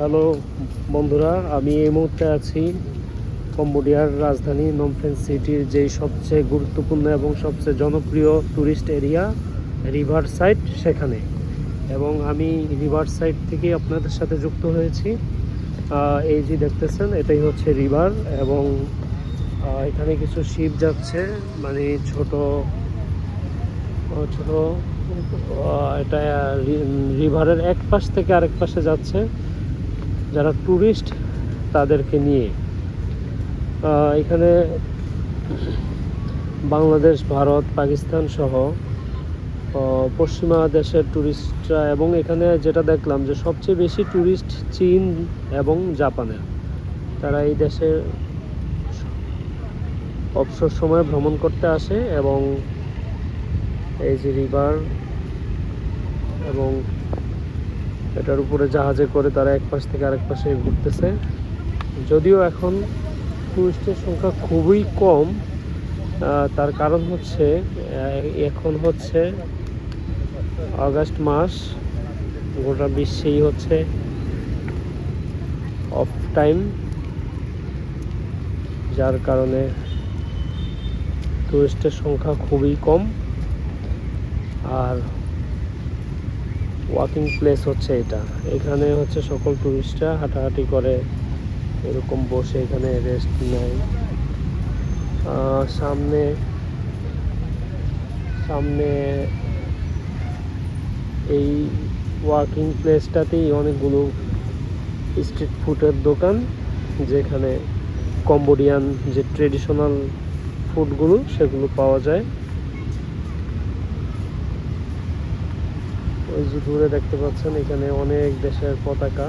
Hello, বন্ধুরা, আমি এই মুহূর্তে আছি কম্বোডিয়ার রাজধানী নমফেন সিটির যেই সবচেয়ে গুরুত্বপূর্ণ এবং সবচেয়ে জনপ্রিয় ট্যুরিস্ট এরিয়া রিভার সাইড সেখানে। এবং আমি রিভার সাইড থেকে আপনাদের সাথে যুক্ত হয়েছি। এই যে দেখতেছেন, এটাই হচ্ছে রিভার এবং এখানে কিছু শিপ যাচ্ছে মানে ছোট ছোট এটা রিভারের এক পাশ থেকে আরেক পাশে যাচ্ছে। যারা ট্যুরিস্ট তাদেরকে নিয়ে। এখানে বাংলাদেশ, ভারত, পাকিস্তান সহ পশ্চিমা দেশের ট্যুরিস্টরা এবং এখানে যেটা দেখলাম যে সবচেয়ে বেশি ট্যুরিস্ট চীন এবং জাপানের। তারা এই দেশে অবসর সময়ে ভ্রমণ করতে আসে এবং এই যে রিভার এবং এটার উপরে জাহাজে করে তারা এক পাশ থেকে আরেক পাশে ঘুরতেছে। যদিও এখন টুরিস্টের সংখ্যা খুবই কম তার কারণ হচ্ছে এখন হচ্ছে আগস্ট মাস, গোটা বিশ্বেই হচ্ছে অফ টাইম যার কারণে টুরিস্টের সংখ্যা খুবই কম। আর ওয়াকিং প্লেস হচ্ছে এটা। এখানে হচ্ছে সকল টুরিস্টরা হাঁটাহাঁটি করে, এরকম বসে এখানে রেস্ট নেয়। সামনে সামনে এই ওয়াকিং প্লেসটাতেই অনেকগুলো স্ট্রিট ফুডের দোকান, যেখানে কম্বোডিয়ান যে ট্রেডিশনাল ফুডগুলো সেগুলো পাওয়া যায়। ওই যে দূরে দেখতে পাচ্ছেন, এখানে অনেক দেশের পতাকা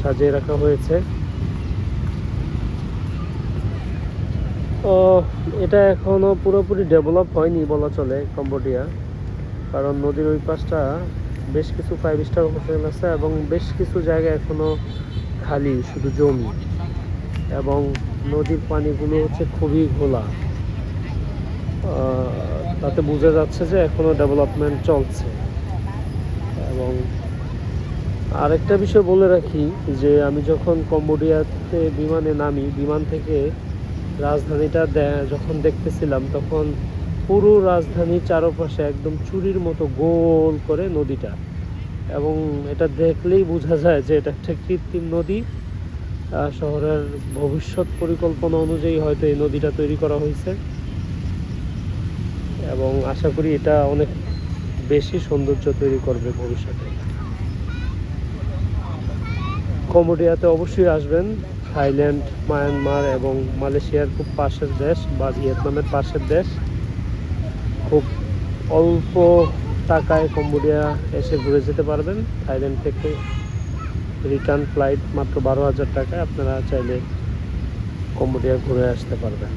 সাজিয়ে রাখা হয়েছে। ও এটা এখনও পুরোপুরি ডেভেলপ হয়নি বলা চলে কম্বোডিয়া, কারণ নদীর ওই পাশটা বেশ কিছু ফাইভ স্টার হোটেল আছে এবং বেশ কিছু জায়গা এখনও খালি, শুধু জমি। এবং নদীর পানিগুলো হচ্ছে খুবই ঘোলা। তাতে বোঝা যাচ্ছে যে এখনও ডেভেলপমেন্ট চলছে। এবং আরেকটা বিষয় বলে রাখি যে আমি যখন কম্বোডিয়াতে বিমানে নামি, বিমান থেকে রাজধানীটা যখন দেখতেছিলাম, তখন পুরো রাজধানীর চারপাশে একদম চুরির মতো গোল করে নদীটা। এবং এটা দেখলেই বোঝা যায় যে এটা একটা কৃত্রিম নদী। শহরের ভবিষ্যৎ পরিকল্পনা অনুযায়ী হয়তো এই নদীটা তৈরি করা হয়েছে। এবং আশা করি এটা অনেক বেশি সৌন্দর্য তৈরি করবে ভবিষ্যতে। কম্বোডিয়াতে অবশ্যই আসবেন। থাইল্যান্ড, মায়ানমার এবং মালয়েশিয়ার খুব পাশের দেশ বা ভিয়েতনামের পাশের দেশ। খুব অল্প টাকায় কম্বোডিয়া এসে ঘুরে যেতে পারবেন। থাইল্যান্ড থেকে রিটার্ন ফ্লাইট মাত্র বারো হাজার টাকায় আপনারা চাইলে কম্বোডিয়া ঘুরে আসতে পারবেন।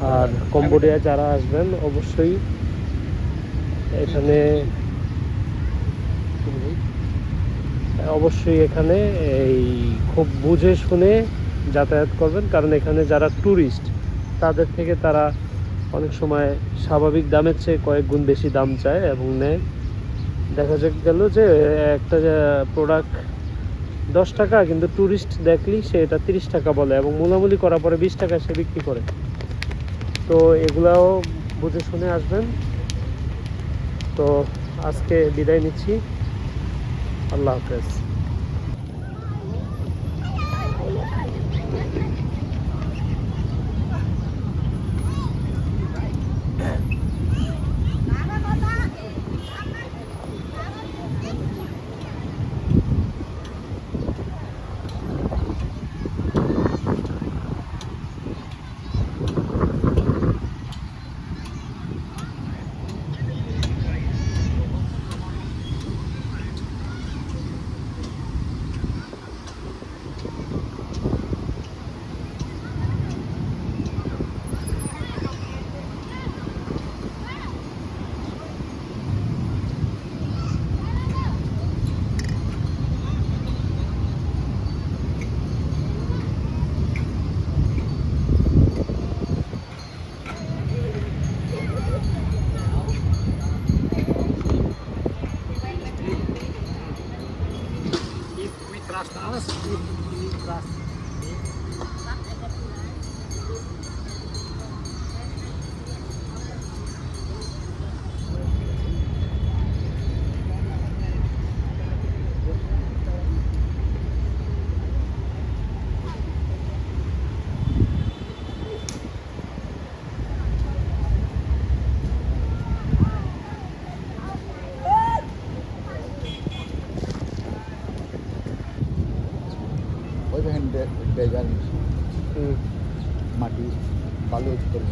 আর কম্বোডিয়া যারা আসবেন, অবশ্যই এখানে অবশ্যই এখানে এই খুব বুঝে শুনে যাতায়াত করবেন, কারণ এখানে যারা ট্যুরিস্ট তাদের থেকে তারা অনেক সময় স্বাভাবিক দামের চেয়ে কয়েক গুণ বেশি দাম চায় এবং নেয়। দেখা গেল যে একটা প্রোডাক্ট দশ টাকা, কিন্তু ট্যুরিস্ট দেখলেই সে এটা তিরিশ টাকা বলে এবং মূলামূলি করার পরে বিশ টাকা সে বিক্রি করে। তো এগুলাও বুঝে শুনে আসবেন। তো আজকে বিদায় নিচ্ছি। আল্লাহ হাফেজ। ওই দেখেন ডেজার মাটি বালু করে